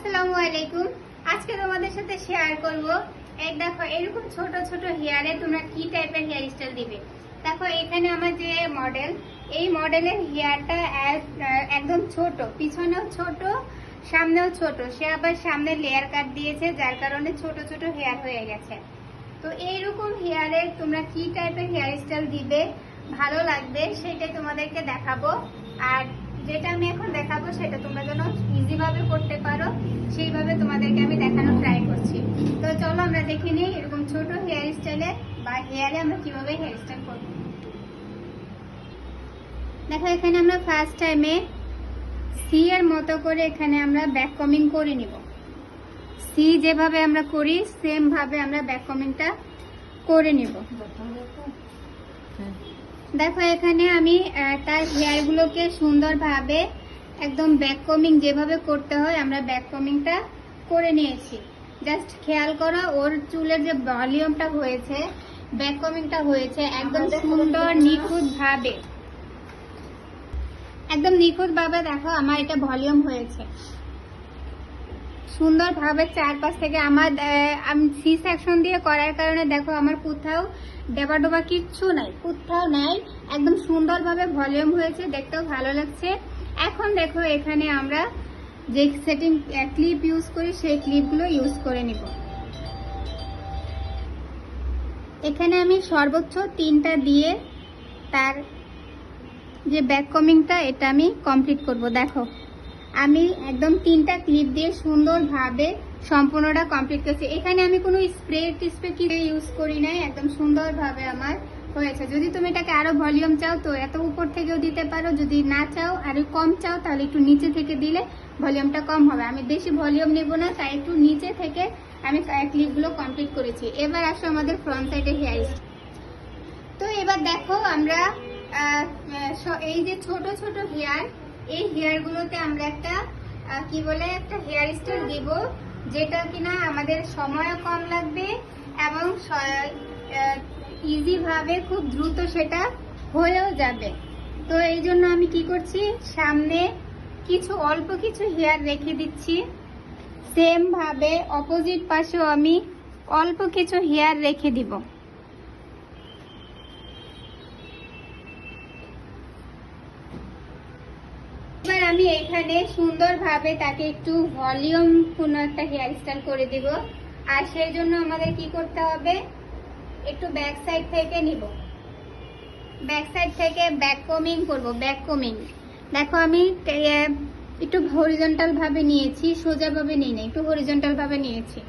আসসালামু আলাইকুম। আজকে তোমাদের সাথে শেয়ার করব। এই দেখো, এরকম ছোট ছোট হেয়ারে তোমরা কি টাইপের হেয়ার স্টাইল দিবে? দেখো, এখানে আমার যে মডেল এই মডেলের হেয়ারটা একদম ছোট, পিছনেও ছোট, সামনেও ছোট। সে আবার সামনে লেয়ার কাট দিয়েছে, যার কারণে ছোট ছোট হেয়ার হয়ে গেছে। তো এইরকম হেয়ারে তোমরা কি টাইপের হেয়ার স্টাইল দিবে? ভালো লাগবে, সেটাই তোমাদেরকে দেখাবো। আর যেটা আমি এখন দেখাবো সেটা তোমরা যেন ইজিভাবে করতে পারো, সেইভাবে তোমাদেরকে আমি দেখানোর ট্রাই করছি। তো চলো আমরা দেখে নিই এরকম ছোট হেয়ার স্টাইলে বা হেয়ারে আমরা কীভাবে হেয়ার স্টাইল করব। দেখো, এখানে আমরা ফার্স্ট টাইমে সি এর মতো করে এখানে আমরা ব্যাক কমিং করে নিব। সি যেভাবে আমরা করি সেম ভাবে আমরা ব্যাক কমিংটা করে নিব। দেখো এখানে আমি তার হেয়ারগুলোকে সুন্দরভাবে একদম ব্যাক কমিং যেভাবে করতে হয় আমরা ব্যাক কমিংটা করে নিয়েছি। জাস্ট খেয়াল করো ওর চুলের যে ভলিউমটা হয়েছে ব্যাক কমিংটা হয়েছে একদম সুন্দর নিখুঁতভাবে। একদম নিখুঁতভাবে দেখো আমার এটা ভলিউম হয়েছে। সুন্দরভাবে চারপাশ থেকে আমার আমি সি সেকশন দিয়ে করার কারণে দেখো আমার কোথাও ডেবা ডোবা কিচ্ছু নাই, কোথাও নাই। একদম সুন্দরভাবে ভলিউম হয়েছে, দেখতেও ভালো লাগছে। এখন দেখো এখানে আমরা যে সেটিং ক্লিপ ইউজ করি, সেই ক্লিপগুলো ইউজ করে নিব। এখানে আমি সর্বোচ্চ তিনটা দিয়ে তার যে ব্যাক কমিংটা এটা আমি কমপ্লিট করব, দেখো। আমি একদম তিনটা ক্লিপ দিয়ে সুন্দরভাবে সম্পূর্ণটা কমপ্লিট করছি। এখানে আমি কোনো স্প্রে টিস্প্রে কি ইউজ করি নাই, একদম সুন্দরভাবে আমার হয়েছে। যদি তুমি এটাকে আরও ভলিউম চাও তো এত উপর থেকেও দিতে পারো, যদি না চাও, আর কম চাও, তাহলে একটু নিচে থেকে দিলে ভলিউমটা কম হবে। আমি বেশি ভলিউম নেব না, তাই একটু নিচে থেকে আমি ক্লিপগুলো কমপ্লিট করেছি। এবার আসো আমাদের ফ্রন্ট সাইডে হেয়ার তো এবার দেখো আমরা এই যে ছোট ছোট হেয়ার এই হেয়ার গুলোতে আমরা একটা কি বলে, একটা হেয়ার স্টাইল দিব, যেটা কিনা আমাদের সময়ও কম লাগবে এবং ইজি ভাবে খুব দ্রুত সেটা হয়েও যাবে। তো এই জন্য আমি কি করছি, সামনে কিছু, অল্প কিছু হেয়ার রেখে দিচ্ছি। সেম ভাবে অপোজিট পাশেও আমি অল্প কিছু হেয়ার রেখে দিব এবার আমি এখানে সুন্দরভাবে তাকে একটু ভলিউম পূর্ণ একটা হেয়ার স্টাইল করে দিব। আর সেই জন্য আমাদের কি করতে হবে? একটু ব্যাক সাইড থেকে নিব। ব্যাক সাইড থেকে ব্যাক কমিং করব, ব্যাক কমিং। দেখো আমি একটু হরিজন্টাল ভাবে নিয়েছি সোজা ভাবে নিই না একটু হরিজন্টাল ভাবে নিয়েছি।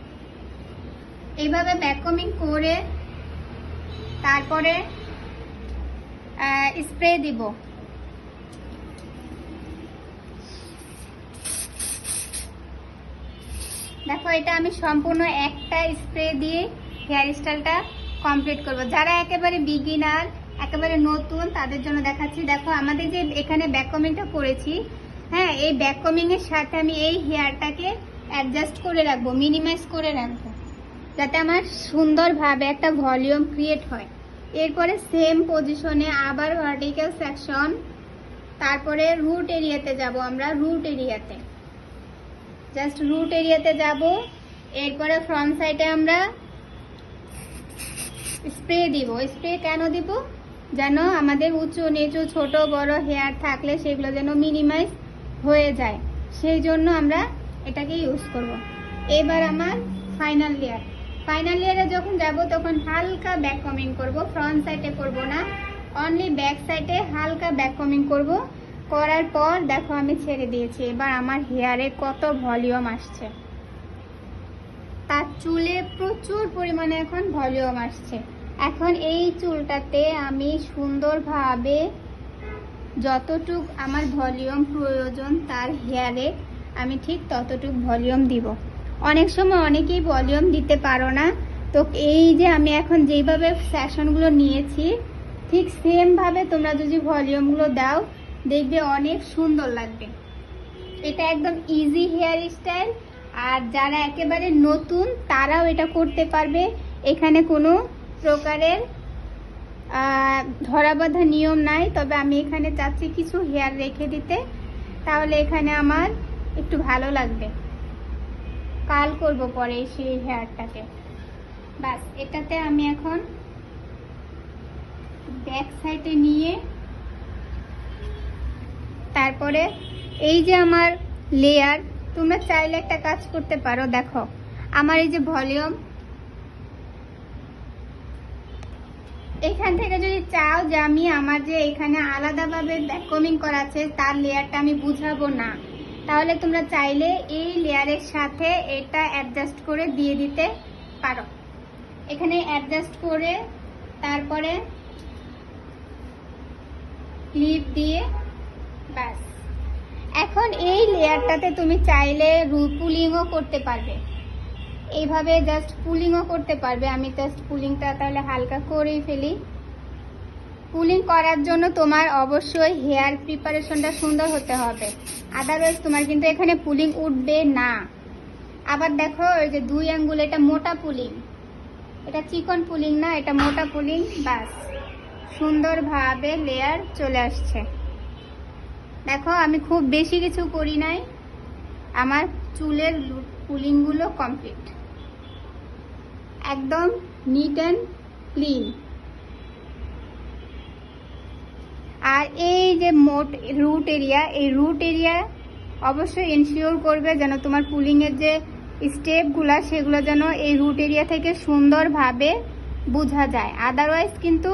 এইভাবে ব্যাক কমিং করে তারপরে স্প্রে দিব। দেখো, এটা আমি সম্পূর্ণ একটা স্প্রে দিয়ে হেয়ার স্টাইলটা কমপ্লিট করব। যারা একেবারে বিগিনার একেবারে নতুন, তাদের জন্য দেখাচ্ছি, দেখো, আমাদের যে এখানে ব্যাক কমিংটা করেছি হ্যাঁ এই ব্যাক কমিং এর সাথে আমি এই হেয়ারটাকে অ্যাডজাস্ট করে রাখব মিনিমাইজ করে রাখব, যাতে আমার সুন্দরভাবে একটা ভলিউম ক্রিয়েট হয়। এরপরে সেম পজিশনে আবার ভার্টিক্যাল সেকশন তারপরে রুট এরিয়াতে যাব আমরা রুট এরিয়াতে জাস্ট রুট এরিয়াতে যাব। এরপরে ফ্রন্ট সাইডে আমরা স্প্রে দিব। স্প্রে কেন দিব? যেন আমাদের উঁচু, নিচু, ছোট, বড় হেয়ার থাকলে সেগুলো যেন মিনিমাইজ হয়ে যায়। সেই জন্য আমরা এটাকে ইউজ করব। এবার আমার ফাইনাল লেয়ার ফাইনাল লেয়ারে যখন যাব, তখন হালকা ব্যাক কমিং করব। ফ্রন্ট সাইডে করব না। অনলি ব্যাক সাইডে হালকা ব্যাক কমিং করব। করার পর দেখো আমি ছেড়ে দিয়েছি। এবার আমার হেয়ারে কত ভলিউম আসছে। তার চুলে প্রচুর পরিমাণে এখন ভলিউম আসছে। এখন এই চুলটাতে আমি সুন্দরভাবে যতটুক আমার ভলিউম প্রয়োজন তার হেয়ারে আমি ঠিক ততটুক ভলিউম দিব। অনেক সময় অনেকেই ভলিউম দিতে পারো না। তো এই যে আমি এখন যেইভাবে সেশনগুলো নিয়েছি, ঠিক সেমভাবে তোমরা যদি ভলিউমগুলো দাও দেখবে অনেক সুন্দর লাগবে। এটা একদম ইজি হেয়ার স্টাইল আর যারা একেবারে নতুন তারাও এটা করতে পারবে। এখানে কোনো প্রকারের আহ, ধরা বাঁধা নিয়ম নাই তবে আমি এখানে চাচ্ছি কিছু হেয়ার রেখে দিতে। তাহলে এখানে আমার একটু ভালো লাগবে। কাল করব পরে সেই হেয়ারটাকে বাস এটাতে আমি এখন ব্যাক সাইডে নিয়ে তারপরে এই যে আমার লেয়ার তোমরা চাইলে একটা কাজ করতে পারো, দেখো। আমার এই যে ভলিউম এখান থেকে যদি চাও যে আমি আমার যে এখানে আলাদাভাবে ব্যাকমিং করা আছে, তার লেয়ারটা আমি বুঝাবো না। তাহলে তোমরা চাইলে এই লেয়ারের সাথে এটা অ্যাডজাস্ট করে দিয়ে দিতে পারো। এখানে অ্যাডজাস্ট করে তারপরে ক্লিপ দিয়ে ব্যাস। এখন এই লেয়ারটাতে তুমি চাইলে পুলিংও করতে পারবে। এইভাবে জাস্ট পুলিংও করতে পারবে। আমি জাস্ট পুলিংটা তাহলে হালকা করেই ফেলি। পুলিং করার জন্য তোমার অবশ্যই হেয়ার প্রিপারেশনটা সুন্দর হতে হবে। আদারওয়াইজ তোমার কিন্তু এখানে পুলিং উঠবে না। আবার দেখো, ওই যে দুই আঙ্গুল এটা মোটা পুলিং। এটা চিকন পুলিং না, এটা মোটা পুলিং। বাস সুন্দরভাবে লেয়ার চলে আসছে। দেখো, আমি খুব বেশি কিছু করি নাই। আমার চুলের পুলিংগুলো কমপ্লিট একদম নিট অ্যান্ড ক্লিন আর এই যে মোট রুট এরিয়া এই রুট এরিয়া অবশ্যই এনশিওর করবে যেন তোমার পুলিংয়ের যে স্টেপগুলো সেগুলো যেন এই রুট এরিয়া থেকে সুন্দরভাবে বোঝা যায়। আদারওয়াইজ কিন্তু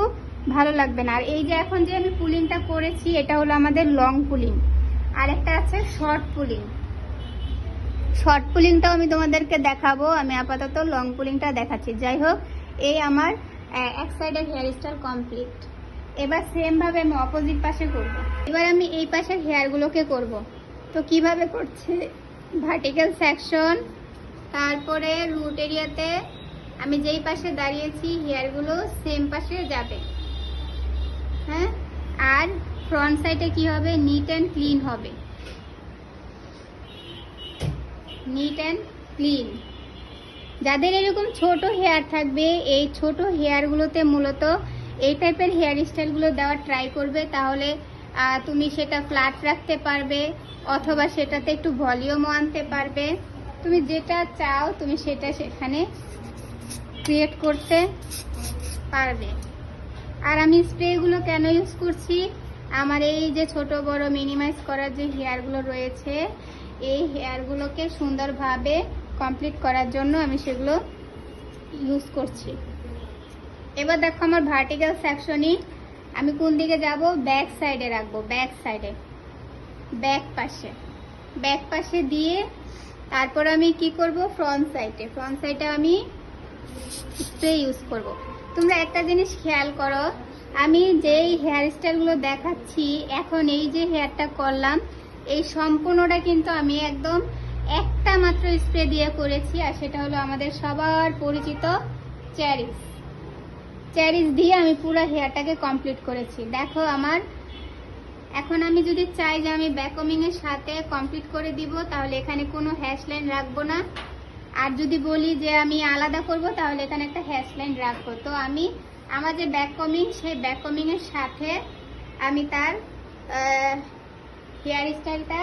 ভালো লাগবে না। আর এই যে এখন যে আমি পুলিংটা করেছি, এটা হলো আমাদের লং পুলিং আর একটা আছে শর্ট পুলিং শর্ট পুলিংটাও আমি তোমাদেরকে দেখাবো। আমি আপাতত লং পুলিংটা দেখাচ্ছি। যাই হোক, এই আমার এক সাইডের হেয়ার স্টাইল কমপ্লিট এবার সেম ভাবে আমি অপোজিট পাশে করব। এবার আমি এই পাশের হেয়ারগুলোকে করব। তো কীভাবে করছে? ভার্টিক্যাল সেকশন তারপরে রুট এরিয়াতে আমি যেই পাশে দাঁড়িয়েছি হেয়ারগুলো সেম পাশে যাবে। হ্যাঁ? আর ফ্রন্ট সাইডে কি হবে? নিট অ্যান্ড ক্লিন হবে। নিট অ্যান্ড ক্লিন যাদের এরকম ছোট হেয়ার থাকবে, এই ছোট হেয়ারগুলোতে মূলত এই টাইপের হেয়ার স্টাইলগুলো দেওয়ার ট্রাই করবে। তাহলে তুমি সেটা ফ্ল্যাট রাখতে পারবে, অথবা সেটাতে একটু ভলিউমও আনতে পারবে। তুমি যেটা চাও, তুমি সেটা সেখানে ক্রিয়েট করতে পারবে। আর আমি স্প্রেগুলো কেন ইউজ করছি? আমার এই যে ছোট বড় মিনিমাইজ করার যে হেয়ারগুলো রয়েছে, এই হেয়ারগুলোকে সুন্দরভাবে কমপ্লিট করার জন্য আমি সেগুলো ইউজ করছি। এবার দেখো আমার ভার্টিক্যাল সেকশনই আমি কোন দিকে যাব? ব্যাক সাইডে রাখব ব্যাক সাইডে ব্যাক পাশে। ব্যাক পাশে দিয়ে তারপর আমি কি করব? ফ্রন্ট সাইডে ফ্রন্ট সাইডে আমি স্প্রে ইউজ করব। তোমরা একটা জিনিস খেয়াল করো, আমি যেই হেয়ার স্টাইলগুলো দেখাচ্ছি, এখন এই যে হেয়ারটা করলাম, এই সম্পূর্ণটা কিন্তু আমি একদম একটা মাত্র স্প্রে দিয়ে করেছি, আর সেটা হলো আমাদের সবার পরিচিত চ্যারিস চ্যারিস দিয়ে আমি পুরো হেয়ারটাকে কমপ্লিট করেছি। দেখো আমার, এখন আমি যদি চাই যে আমি ব্যাকমিং এর সাথে কমপ্লিট করে দিব, তাহলে এখানে কোনো হ্যাশ লাইন রাখব না। আর যদি বলি যে আমি আলাদা করব, তাহলে এখানে একটা হ্যাশ লাইন রাখব তো আমি আমার যে ব্যাকমিং সেই ব্যাকমিং এর সাথে আমি তার হেয়ার স্টাইলটা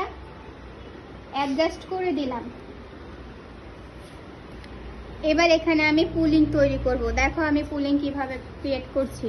অ্যাডজাস্ট করে দিলাম। এবার এখানে আমি পুলিং তৈরি করব। দেখো আমি পুলিং কীভাবে ক্রিয়েট করছি।